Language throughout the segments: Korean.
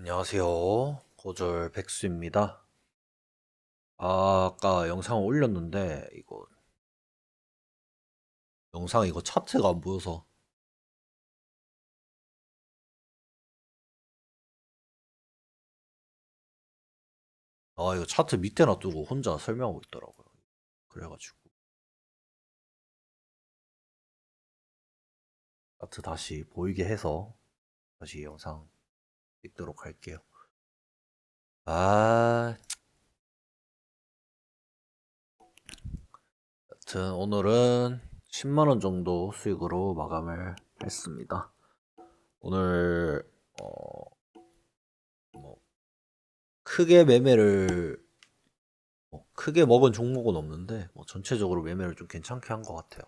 안녕하세요. 고졸 백수입니다. 아, 아까 영상 올렸는데 이거 영상 이거 차트가 안 보여서 아 이거 차트 밑에 놔두고 혼자 설명하고 있더라고요. 그래가지고 차트 다시 보이게 해서 다시 영상 찍도록 할게요. 아, 여튼 오늘은 10만원 정도 수익으로 마감을 했습니다. 오늘, 어, 뭐, 크게 매매를, 뭐 크게 먹은 종목은 없는데, 뭐 전체적으로 매매를 좀 괜찮게 한 것 같아요.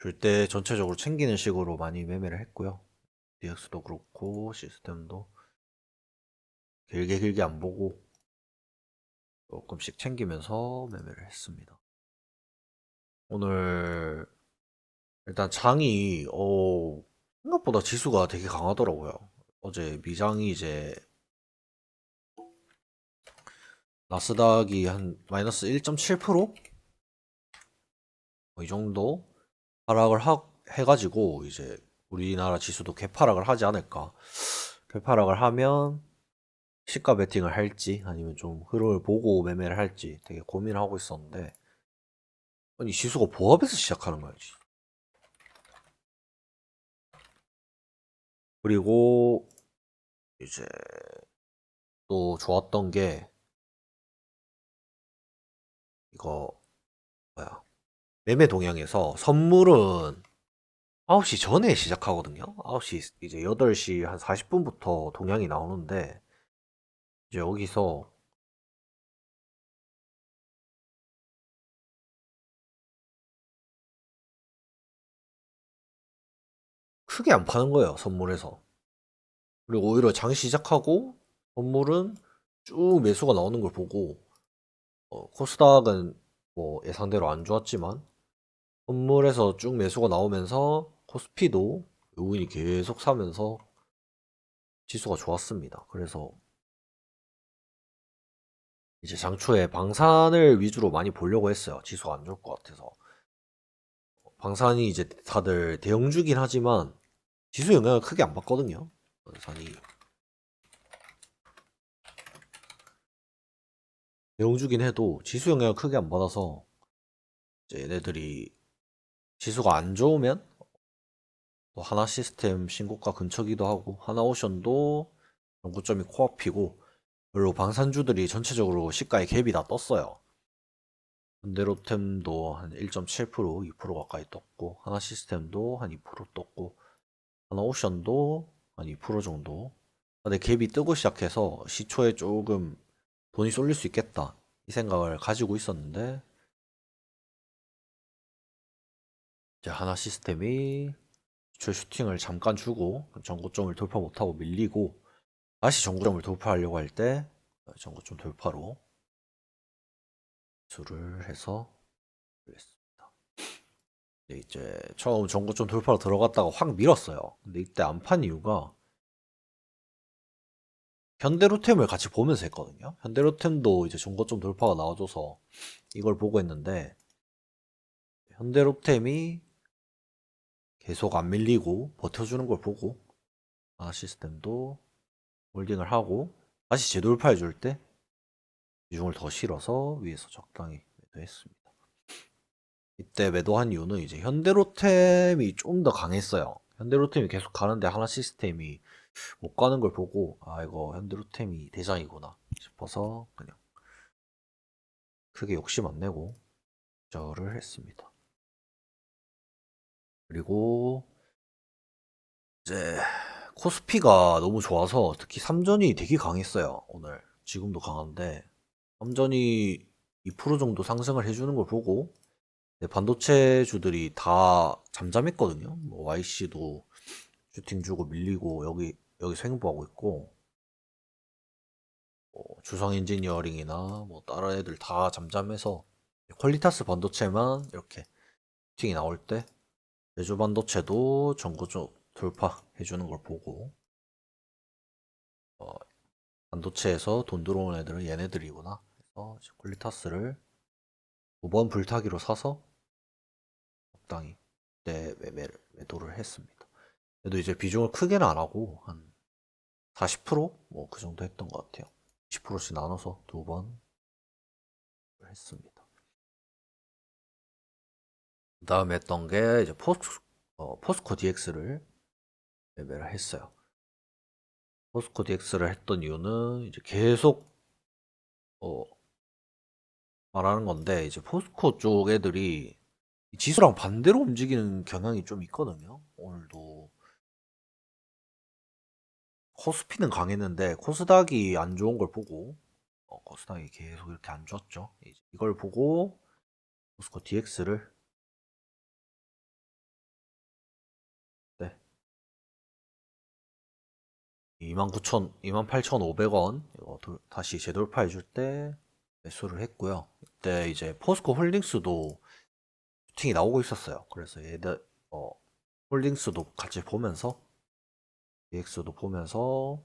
줄 때 전체적으로 챙기는 식으로 많이 매매를 했고요. DX도 그렇고, 시스템도 길게 길게 안 보고, 조금씩 챙기면서 매매를 했습니다. 오늘 일단 장이 어 생각보다 지수가 되게 강하더라고요. 어제 미장이 이제 나스닥이 한 마이너스 1.7%? 뭐이 정도 하락을 하, 해가지고 이제 우리나라 지수도 개파락을 하지 않을까. 개파락을 하면 시가 베팅을 할지 아니면 좀 흐름을 보고 매매를 할지 되게 고민하고 있었는데 아니 지수가 보합에서 시작하는 거야지. 그리고 이제 또 좋았던 게 이거 뭐야 매매 동향에서 선물은 9시 전에 시작하거든요. 9시 이제 8시 한 40분 부터 동향이 나오는데 이제 여기서 크게 안 파는 거예요, 선물에서. 그리고 오히려 장 시작하고 선물은 쭉 매수가 나오는 걸 보고 어, 코스닥은 뭐 예상대로 안 좋았지만 선물에서 쭉 매수가 나오면서 코스피도 외국인이 계속 사면서 지수가 좋았습니다. 그래서 이제 장초에 방산을 위주로 많이 보려고 했어요. 지수가 안 좋을 것 같아서. 방산이 이제 다들 대형주긴 하지만 지수 영향을 크게 안 받거든요. 방산이. 대형주긴 해도 지수 영향을 크게 안 받아서 이제 얘네들이 지수가 안 좋으면 또 하나 시스템 신고가 근처기도 하고 하나 오션도 연구점이 코앞이고 별로 방산주들이 전체적으로 시가의 갭이 다 떴어요. 현대로템도 한 1.7% 2% 가까이 떴고 하나 시스템도 한 2% 떴고 하나 오션도 한 2% 정도 근데 갭이 뜨고 시작해서 시초에 조금 돈이 쏠릴 수 있겠다 이 생각을 가지고 있었는데 이제 하나 시스템이 시초에 슈팅을 잠깐 주고 전고점을 돌파 못하고 밀리고 다시 전고점을 돌파하려고 할 때 전고점 돌파로 수를 해서 했습니다. 네, 이제 처음 전고점 돌파로 들어갔다가 확 밀었어요. 근데 이때 안 판 이유가 현대로템을 같이 보면서 했거든요. 현대로템도 이제 전고점 돌파가 나와줘서 이걸 보고 했는데 현대로템이 계속 안 밀리고 버텨주는 걸 보고 아 시스템도 홀딩을 하고 다시 재돌파해 줄 때 비중을 더 실어서 위에서 적당히 매도했습니다. 이때 매도한 이유는 이제 현대로템이 좀 더 강했어요. 현대로템이 계속 가는데 하나 시스템이 못 가는 걸 보고 아 이거 현대로템이 대장이구나 싶어서 그냥 크게 욕심 안 내고 저를 했습니다. 그리고 이제 코스피가 너무 좋아서 특히 삼전이 되게 강했어요. 오늘 지금도 강한데 삼전이 2% 정도 상승을 해주는 걸 보고 네, 반도체 주들이 다 잠잠했거든요. 뭐 YC도 슈팅 주고 밀리고 여기 여기 횡보하고 있고 뭐 주성 엔지니어링이나 뭐 다른 애들 다 잠잠해서 퀄리타스 반도체만 이렇게 슈팅이 나올 때 제주 반도체도 전고점 돌파해 주는 걸 보고 반도체에서 돈 들어오는 애들은 얘네들이구나. 그래서 이제 퀄리타스를 두번 불타기로 사서 적당히 내 매매를 매도를 했습니다. 그래도 이제 비중을 크게는 안 하고 한 40%뭐 그 정도 했던 것 같아요. 10%씩 나눠서 두 번 했습니다. 그 다음에 했던 게 이제 포스, 어, 포스코 DX를 매매를 했어요. 포스코 DX를 했던 이유는 이제 계속 어, 말하는 건데 이제 포스코 쪽 애들이 이 지수랑 반대로 움직이는 경향이 좀 있거든요. 오늘도 코스피는 강했는데 코스닥이 안 좋은 걸 보고 어, 코스닥이 계속 이렇게 안 좋았죠. 이걸 보고 포스코 DX를 29,000, 28,500원 이거 돌- 다시 재돌파해 줄 때 매수를 했고요. 이때 이제 포스코 홀딩스도 슈팅이 나오고 있었어요. 그래서 얘들 어, 홀딩스도 같이 보면서 DX도 보면서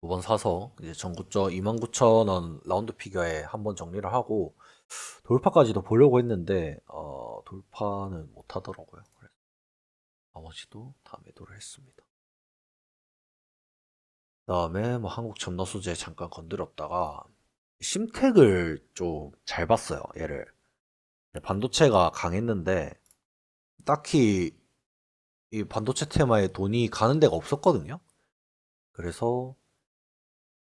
두 번 사서 이제 전구점 29,000원 라운드 피겨에 한번 정리를 하고 돌파까지도 보려고 했는데 어, 돌파는 못 하더라고요. 그래서 나머지도 다 매도를 했습니다. 그다음에 뭐 한국 점너 소재 잠깐 건드렸다가 심택을 좀 잘 봤어요. 얘를 반도체가 강했는데 딱히 이 반도체 테마에 돈이 가는 데가 없었거든요. 그래서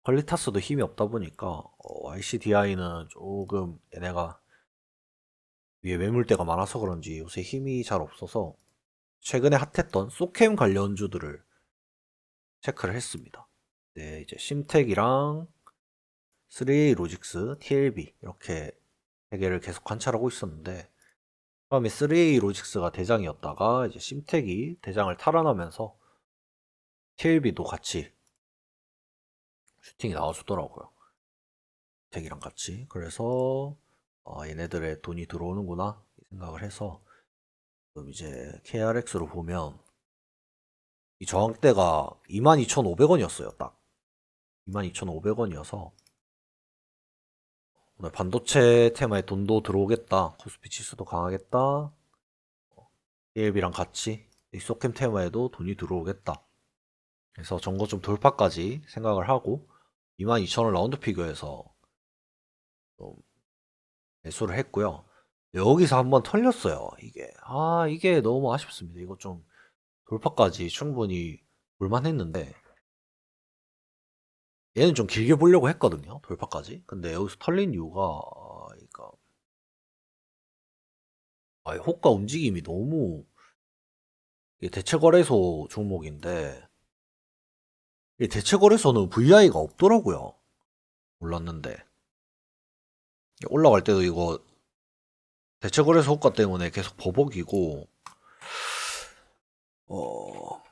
퀄리타스도 힘이 없다 보니까 어, ICDI는 조금 얘네가 위에 매물대가 많아서 그런지 요새 힘이 잘 없어서 최근에 핫했던 소캠 관련주들을 체크를 했습니다. 네, 이제 심텍이랑 3A 로직스, TLB 이렇게 세 개를 계속 관찰하고 있었는데 처음에 3A 로직스가 대장이었다가 이제 심텍이 대장을 탈환하면서 TLB도 같이 슈팅이 나와주더라고요. 텍이랑 같이. 그래서 어, 얘네들의 돈이 들어오는구나 이 생각을 해서 그럼 이제 KRX로 보면 이 저항대가 22,500원이었어요. 딱 22,500원이어서 오늘 반도체 테마에 돈도 들어오겠다. 코스피 지수도 강하겠다. ELB랑 같이 이 소캠 테마에도 돈이 들어오겠다. 그래서 전고점 돌파까지 생각을 하고 22,000원 라운드 좀 매수를 했고요. 여기서 한번 털렸어요. 이게 아 이게 너무 아쉽습니다. 이거 좀 돌파까지 충분히 볼만했는데 얘는 좀 길게 보려고 했거든요. 돌파까지. 근데 여기서 털린 이유가 아, 그러니까 아, 이 호가 움직임이 너무 이게 대체 거래소 종목인데 이 대체 거래소는 VI가 없더라고요. 몰랐는데 올라갈 때도 이거 대체 거래소 호가 때문에 계속 버벅이고 어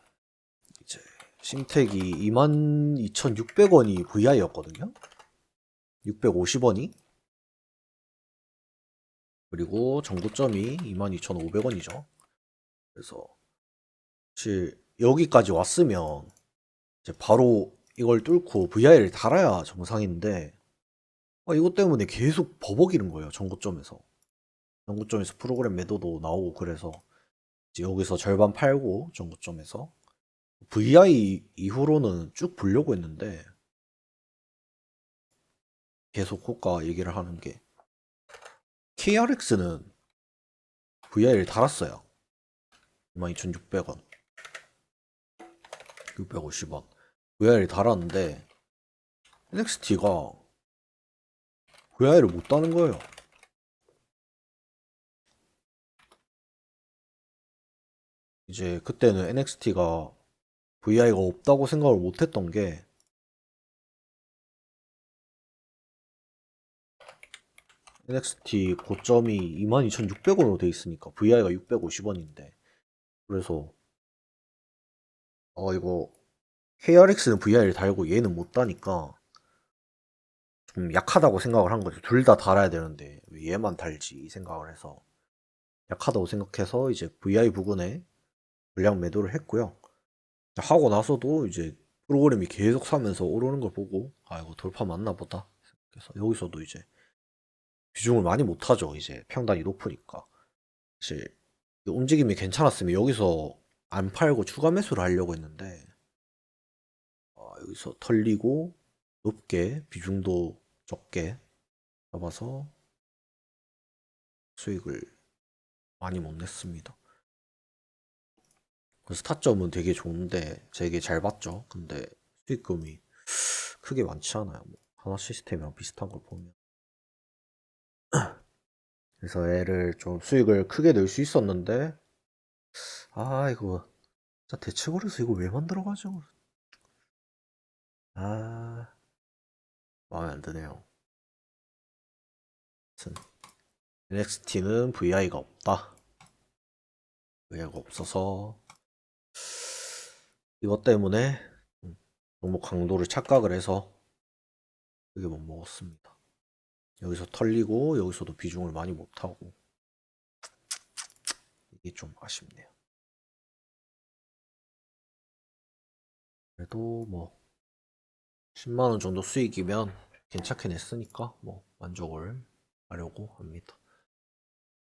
심택이 22,600원이 VI였거든요. 650원이 그리고 정고점이 22,500원이죠. 그래서 사실 여기까지 왔으면 이제 바로 이걸 뚫고 VI를 달아야 정상인데 아, 이것 때문에 계속 버벅이는 거예요. 정고점에서. 정고점에서 프로그램 매도도 나오고 그래서 이제 여기서 절반 팔고 정고점에서 VI 이후로는 쭉 보려고 했는데 계속 호가 얘기를 하는 게 KRX는 VI를 달았어요. 22,600원 650원 VI를 달았는데 NXT가 VI를 못 다는 거예요. 이제 그때는 NXT가 VI가 없다고 생각을 못 했던 게 NXT 고점이 22,600원으로 돼 있으니까 VI가 650원인데 그래서 어 이거 KRX는 VI를 달고 얘는 못 다니까 좀 약하다고 생각을 한 거죠. 둘 다 달아야 되는데 왜 얘만 달지 이 생각을 해서 약하다고 생각해서 이제 VI 부근에 물량 매도를 했고요. 하고 나서도 이제 프로그램이 계속 사면서 오르는 걸 보고 아 이거 돌파 맞나 보다 그래서 여기서도 이제 비중을 많이 못 하죠 이제 평단이 높으니까 사실 이 움직임이 괜찮았으면 여기서 안 팔고 추가 매수를 하려고 했는데 아, 여기서 털리고 높게 비중도 적게 잡아서 수익을 많이 못 냈습니다. 그래서 타점은 되게 좋은데 되게 잘 봤죠. 근데 수익금이 크게 많지 않아요. 뭐 하나 시스템이랑 비슷한 걸 보면. 그래서 얘를 좀 수익을 크게 낼 수 있었는데 아 이거 진짜 대체거래소 이거 왜 만들어가지고 아 마음에 안 드네요. NXT는 VI가 없다. VI가 없어서 이것 때문에 음, 너무 강도를 착각을 해서 그게 못 먹었습니다. 여기서 털리고 여기서도 비중을 많이 못하고 이게 좀 아쉽네요. 그래도 뭐 10만원 정도 수익이면 괜찮게 냈으니까 뭐 만족을 하려고 합니다.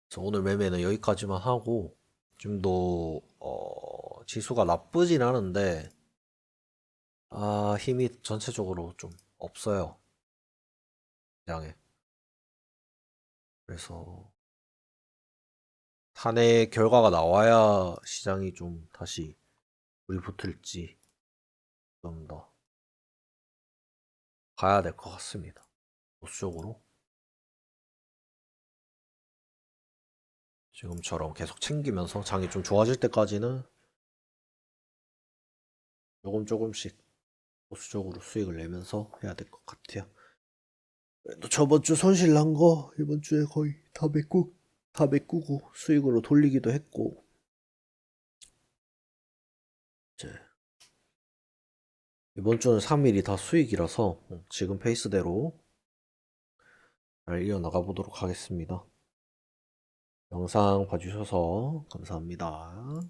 그래서 오늘 매매는 여기까지만 하고 지금도 어, 지수가 나쁘진 않은데 아 힘이 전체적으로 좀 없어요. 시장에. 그래서 탄핵 결과가 나와야 시장이 좀 다시 불이 붙을지 좀 더 가야 될 것 같습니다. 보수적으로. 지금처럼 계속 챙기면서 장이 좀 좋아질 때까지는 조금 조금씩 보수적으로 수익을 내면서 해야 될 것 같아요. 그래도 저번 주 손실 난 거 이번 주에 거의 다 메꾸 다 메꾸고 수익으로 돌리기도 했고 이제 이번 주는 3일이 다 수익이라서 음, 지금 페이스대로 잘 이어나가 보도록 하겠습니다. 영상 봐주셔서 감사합니다.